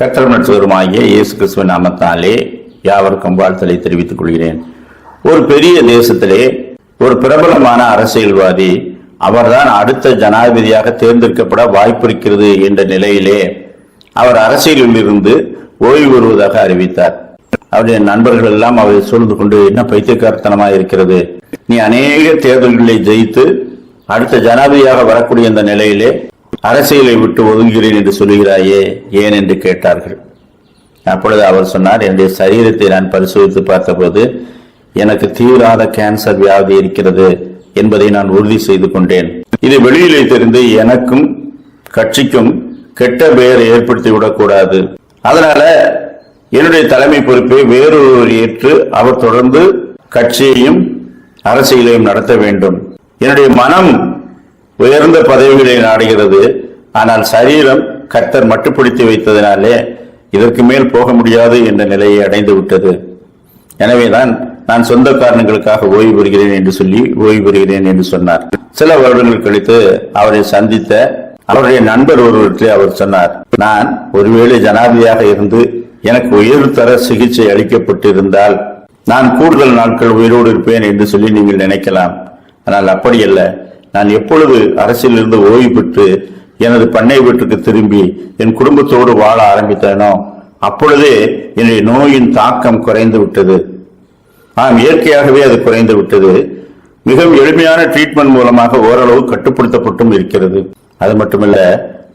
கத்தர் நட்சத்திரமாகிய இயேசு கிறிஸ்துவ நாமத்தாலே யாவருக்கும் வாழ்த்தலை தெரிவித்துக் கொள்கிறேன். ஒரு பெரிய தேசத்திலே ஒரு பிரபலமான அரசியல்வாதி அவர்தான் அடுத்த ஜனாதிபதியாக தேர்ந்தெடுக்கப்பட வாய்ப்பிருக்கிறது என்ற நிலையிலே அவர் அரசியலில் இருந்து ஓய்வு பெறுவதாக அறிவித்தார். அவருடைய நண்பர்கள் எல்லாம் அவரை சூழ்ந்து கொண்டு என்ன பைத்தியக்காரத்தனமாக இருக்கிறது? நீ அநேக தேர்தல்களை ஜெயித்து அடுத்த ஜனாதிபதியாக வரக்கூடிய இந்த நிலையிலே அரசியலை விட்டு ஒதுங்குகிறேன் என்று சொல்லுகிறாயே ஏன் என்று கேட்டார்கள். அப்பொழுது அவர் சொன்னார் என்னுடைய சரீரத்தை நான் பரிசோதித்து பார்த்தபோது எனக்கு தீவிராத கேன்சர் வியாதி இருக்கிறது என்பதை நான் உறுதி செய்து கொண்டேன். இது வெளியிலே தெரிந்து எனக்கும் கட்சிக்கும் கெட்ட பெயர் ஏற்படுத்தி விடக்கூடாது. அதனால என்னுடைய தலைமை பொறுப்பை வேறொருவர் ஏற்று அவர் தொடர்ந்து கட்சியையும் அரசியலையும் நடத்த வேண்டும். என்னுடைய மனம் உயர்ந்த பதவிகளை நாடுகிறது. ஆனால் சரீரம் கர்த்தர் மட்டுப்படுத்தி வைத்ததினாலே இதற்கு மேல் போக முடியாது என்ற நிலையை அடைந்து விட்டது. எனவேதான் நான் சொந்த காரணங்களுக்காக ஓய்வு பெறுகிறேன் என்று சொல்லி ஓய்வு பெறுகிறேன் என்று சொன்னார். சில வருடங்கள் கழித்து அவரை சந்தித்த அவருடைய நண்பர் ஒருவற்றை அவர் சொன்னார் நான் ஒருவேளை ஜனாதிபதியாக இருந்து எனக்கு உயர்தர சிகிச்சை அளிக்கப்பட்டிருந்தால் நான் கூடுதல் நாட்கள் உயிரோடு இருப்பேன் என்று சொல்லி நீங்கள் நினைக்கலாம். ஆனால் அப்படியல்ல நான் எப்பொழுது அரசியலிருந்து ஓய்வு பெற்று எனது பண்ணை வீட்டுக்கு திரும்பி என் குடும்பத்தோடு வாழ ஆரம்பித்தேனோ அப்பொழுதே என்னுடைய நோயின் தாக்கம் குறைந்து விட்டது. ஆம் இயற்கையாகவே அது குறைந்து விட்டது. மிகவும் எளிமையான ட்ரீட்மெண்ட் மூலமாக ஓரளவு கட்டுப்படுத்தப்பட்டும் இருக்கிறது. அது மட்டுமல்ல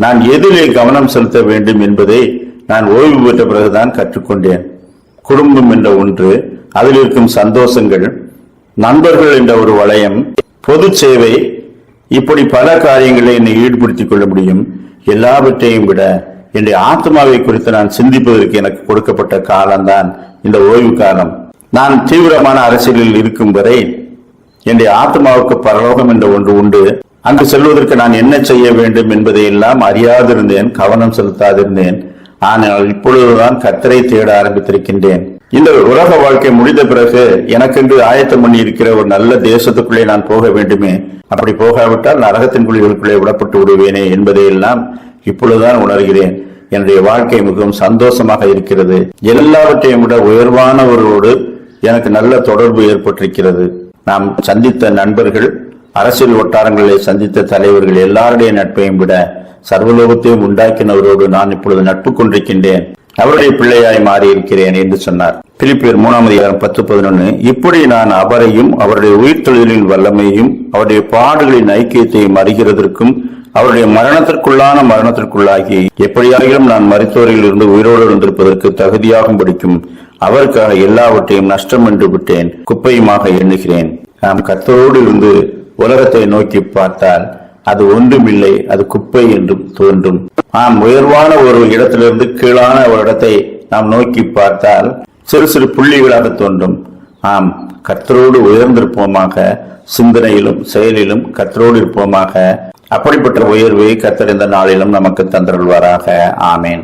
நான் எதிலே கவனம் செலுத்த வேண்டும் என்பதை நான் ஓய்வு பெற்ற பிறகுதான் கற்றுக்கொண்டேன். குடும்பம் என்ற ஒன்று அதில் இருக்கும் சந்தோஷங்கள் நண்பர்கள் என்ற ஒரு வளையம் பொது சேவை இப்படி பல காரியங்களை என்னை ஈடுபடுத்திக் கொள்ள முடியும். எல்லாவற்றையும் விட என்னுடைய ஆத்மாவை குறித்து நான் சிந்திப்பதற்கு எனக்கு கொடுக்கப்பட்ட காலம்தான் இந்த ஓய்வு காலம். நான் தீவிரமான அரசியலில் இருக்கும் வரை என்னுடைய ஆத்மாவுக்கு பரலோகம் என்ற ஒன்று உண்டு. அங்கு செல்வதற்கு நான் என்ன செய்ய வேண்டும் என்பதை எல்லாம் அறியாதிருந்தேன் கவனம் செலுத்தாதிருந்தேன். ஆனால் இப்பொழுதுதான் கத்தரை தேட ஆரம்பித்திருக்கின்றேன். இந்த உலக வாழ்க்கை முடிந்த பிறகு எனக்கென்று ஆயத்தம் பண்ணி இருக்கிற ஒரு நல்ல தேசத்துக்குள்ளே நான் போக வேண்டுமே. அப்படி போகாவிட்டால் நரகத்தின் குழிகளுக்குள்ளே விடப்பட்டு விடுவேனே என்பதை எல்லாம் இப்பொழுதுதான் உணர்கிறேன். என்னுடைய வாழ்க்கை மிகவும் சந்தோஷமாக இருக்கிறது. எல்லாவற்றையும் விட உயர்வானவர்களோடு எனக்கு நல்ல தொடர்பு ஏற்பட்டிருக்கிறது. நாம் சந்தித்த நண்பர்கள் அரசியல் வட்டாரங்களை சந்தித்த தலைவர்கள் எல்லாருடைய நட்பையும் விட சர்வலோகத்தையும் உண்டாக்கினவரோடு நான் இப்பொழுது நட்பு கொண்டிருக்கின்றேன். அவருடைய பிள்ளையாய் மாறி இருக்கிறேன் என்று சொன்னார். பிலிப்பியர் மூணாம் அதிகாரம் பத்து பதினொன்னு. இப்படி நான் அவரையும் அவருடைய உயிர்த்தொழிலின் வல்லமையும் அவருடைய பாடுகளின் ஐக்கியத்தையும் அறிகிறதற்கும் அவருடைய மரணத்திற்குள்ளான மரணத்திற்குள்ளாகி எப்படியாகிலும் நான் மருத்துவரில் இருந்து உயிரோடு இருந்திருப்பதற்கு தகுதியாகும் படிக்கும் அவருக்காக எல்லாவற்றையும் நஷ்டம் என்று விட்டேன் குப்பையுமாக எண்ணுகிறேன். நாம் கத்தரோடு இருந்து உலகத்தை நோக்கி பார்த்தால் அது ஒன்றுமில்லை அது குப்பை என்றும் தோன்றும். ஆம் உயர்வான ஒரு இடத்திலிருந்து கீழான ஒரு இடத்தை நாம் நோக்கி பார்த்தால் சிறு சிறு புள்ளிகளாக தோன்றும். ஆம் கத்தரோடு உயர்ந்திருப்போமாக சிந்தனையிலும் செயலிலும் கத்தரோடு இருப்போமாக. அப்படிப்பட்ட உயர்வை கத்தறிந்த இந்த நாளிலும் நமக்கு தந்தருள்வாராக. ஆமேன்.